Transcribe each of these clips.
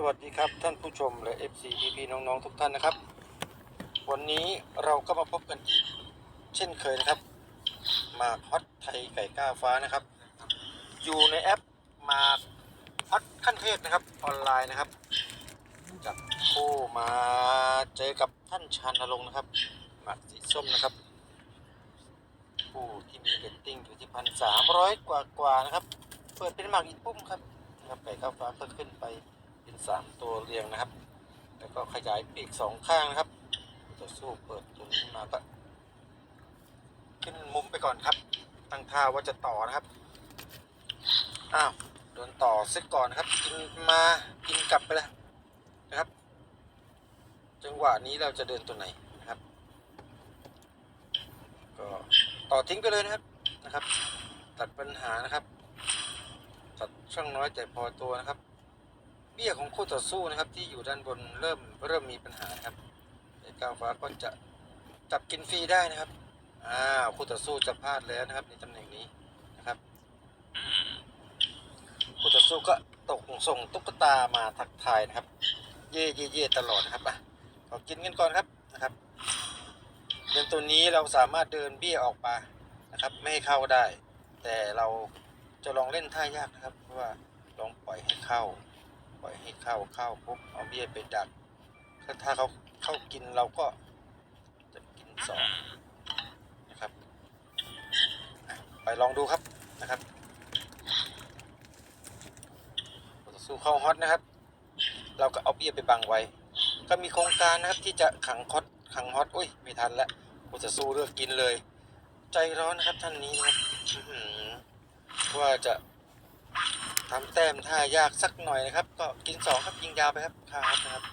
สวัสดีครับท่านผู้ชมและ FC PP น้องๆทุกท่านนะครับ วันนี้เราก็มาพบกันอีก เช่นเคยนะครับ มากฮอตไทยไก่ก้าวฟ้านะครับ อยู่ในแอปมากฮอตขั้นเทพนะครับออนไลน์นะครับจับคู่มาเจอกับท่านชานรงค์นะครับหมากสีส้มนะครับ ผู้ที่มีเรตติ้งอยู่ที่พันสามร้อยกว่ากว่านะครับ เปิดเป็นหมากอีกปุ้มครับนะครับไก่ก้าวฟ้าก็ขึ้นไป เป็นสามตัวเรียงนะครับ แล้วก็ขยายปีกสองข้างนะครับจะสู้เปิดตรงนี้มาก็ขึ้นมุมไปก่อนครับ ตั้งท่าว่าจะต่อนะครับ อ้าวโดนต่อซึกก่อนนะครับกินมากินกลับไปแล้วนะครับ จังหวะนี้เราจะเดินตัวไหนนะครับ ก็ต่อทิ้งไปเลยนะครับนะครับ ตัดปัญหานะครับ ตัดช่องน้อยแต่พอตัวนะครับ เบี้ยของคู่ต่อสู้นะครับ ที่อยู่ด้านบนเริ่มเริ่มมีปัญหาครับไอ้กาวฟ้าก็จะจับกินฟรีได้นะครับอ้าวคู่ต่อสู้จะพลาดแล้วนะครับ ในตำแหน่งนี้นะครับคู่ต่อสู้ก็ตกส่งตุ๊กตามาทักทายนะครับ เย่เย่เย่ตลอดนะครับอะขอกินกันก่อนครับนะครับเดินตัวนี้เราสามารถเดินเบี้ยออกมานะครับ ไม่ให้เข้าได้ แต่เราจะลองเล่นท่ายากนะครับ เพราะว่าลองปล่อยให้เข้า ล่อยให้เข้าเข้าปุ๊บเอาเบี้ยไปดัก ถ้าถ้าเขาเข้ากินเราก็จะกินสองนะครับอะไปลองดูครับนะครับต่อสู้เข้าฮอตนะครับ เราก็เอาเบี้ยไปบังไว้ ก็มีโครงการนะครับที่จะขังคอตขังฮอตอุ้ยไม่ทันแล้วกูจะสู้เลือกกินเลย ใจร้อนนะครับท่านนี้นะครับอื้อหือว่าจะ ทำแต้มท่ายากสักหน่อยนะครับ ก็กินสองครับยิงยาวไปครับค่าฮอตนะครับ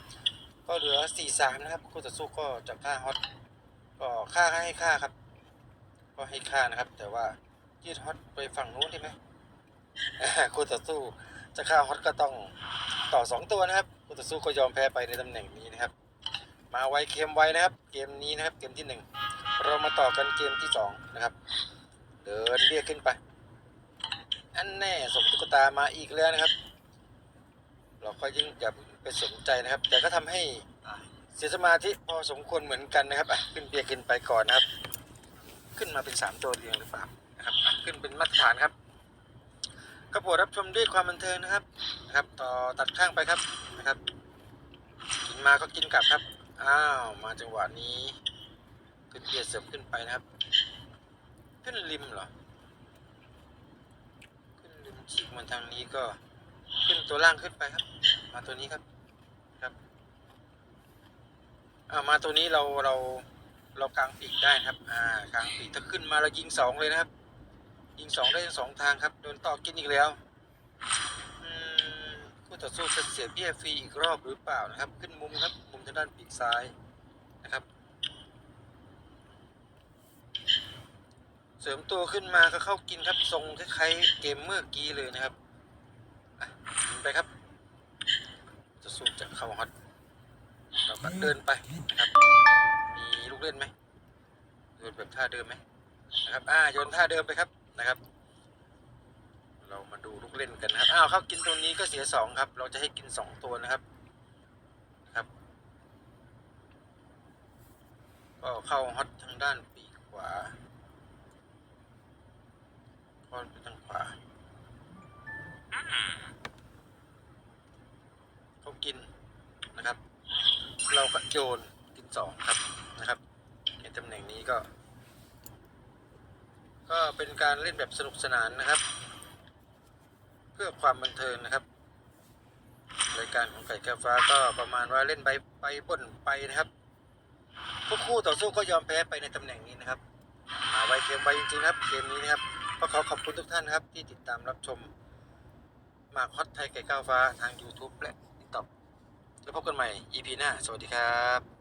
ก็เหลือสี่สามนะครับคู่ต่อสู้ก็จะฆ่าฮอตก็ฆ่าให้ฆ่าครับ ก็ให้ฆ่านะครับ แต่ว่ายืดฮอตไปฝั่งนู้นได้ไหมคู่ต่อสู้จะฆ่าฮอตก็ต้องต่อสองตัวนะครับคู่ต่อสู้ก็ยอมแพ้ไปในตำแหน่งนี้นะครับ มาไวเค็มไวนะครับ เกมนี้นะครับเกมที่หนึ่งเรามาต่อกันเกมที่สองนะครับ เดินเรียกขึ้นไป อันแน่ส่งตุ๊กตามาอีกแล้วนะครับ เราก็ยิ่งอย่าไปสนใจนะครับ แต่ก็ทำให้เสียสมาธิพอสมควรเหมือนกันนะครับอะขึ้นเบียร์ขึ้นไปก่อนนะครับ ขึ้นมาเป็นสามตัวเรียงหรือเปล่านะครับขึ้นเป็นมาตรฐานครับก็โปรดรับชมด้วยความบันเทิงนะครับนะครับ ต่อตัดข้างไปครับนะครับ กินมาก็กินกลับครับอ้าวมาจังหวะนี้ ขึ้นเบียร์เสริมขึ้นไปนะครับ ขึ้นริมเหรอ ฉีกมันทางนี้ก็ขึ้นตัวล่างขึ้นไปครับ มาตัวนี้ครับครับอ่ามาตัวนี้เราเราเรากลางปีกได้ครับ อ่ากางปีกถ้าขึ้นมาเรายิงสองเลยนะครับ ยิงสองได้ทั้งสองทางครับโดนต่อกินอีกแล้วอืมคู่ต่อสู้จะเสียเบี้ยฟรีอีกรอบหรือเปล่านะครับ ขึ้นมุมครับ มุมทางด้านปีกซ้ายนะครับ เสริมตัวขึ้นมาก็เข้ากินครับทรงคล้ายๆเกมเมื่อกี้เลยนะครับยิงไปครับ จะสู้จะเข้าฮอตเราก็เดินไปนะครับ มีลูกเล่นไหมโยนแบบท่าเดิมไหมนะครับอ่าโยนท่าเดิมไปครับนะครับ เรามาดูลูกเล่นกันนะครับอ้าวเข้ากินตัวนี้ก็เสียสองครับ เราจะให้กินสองตัวนะครับครับ ก็เข้าฮอตทางด้านปีกขวา ไปทางขวาเขากินนะครับ เราก็โยนกินสองครับนะครับในตำแหน่งนี้ก็ ก็เป็นการเล่นแบบสนุกสนานนะครับ เพื่อความบันเทิงนะครับรายการของไก่แก้วฟ้าก็ประมาณว่าเล่นไปไปบ่นไปนะครับทุกคู่ต่อสู้ก็ยอมแพ้ไปในตำแหน่งนี้นะครับมาไวเกมไวจริงๆครับเกมนี้นะครับ ก็ขอขอบคุณทุกท่านครับ ที่ติดตามรับชมมาคอตไทยไก่ก้าวฟ้าทาง YouTube และ TikTok แล้วพบกันใหม่ EP หน้า สวัสดีครับ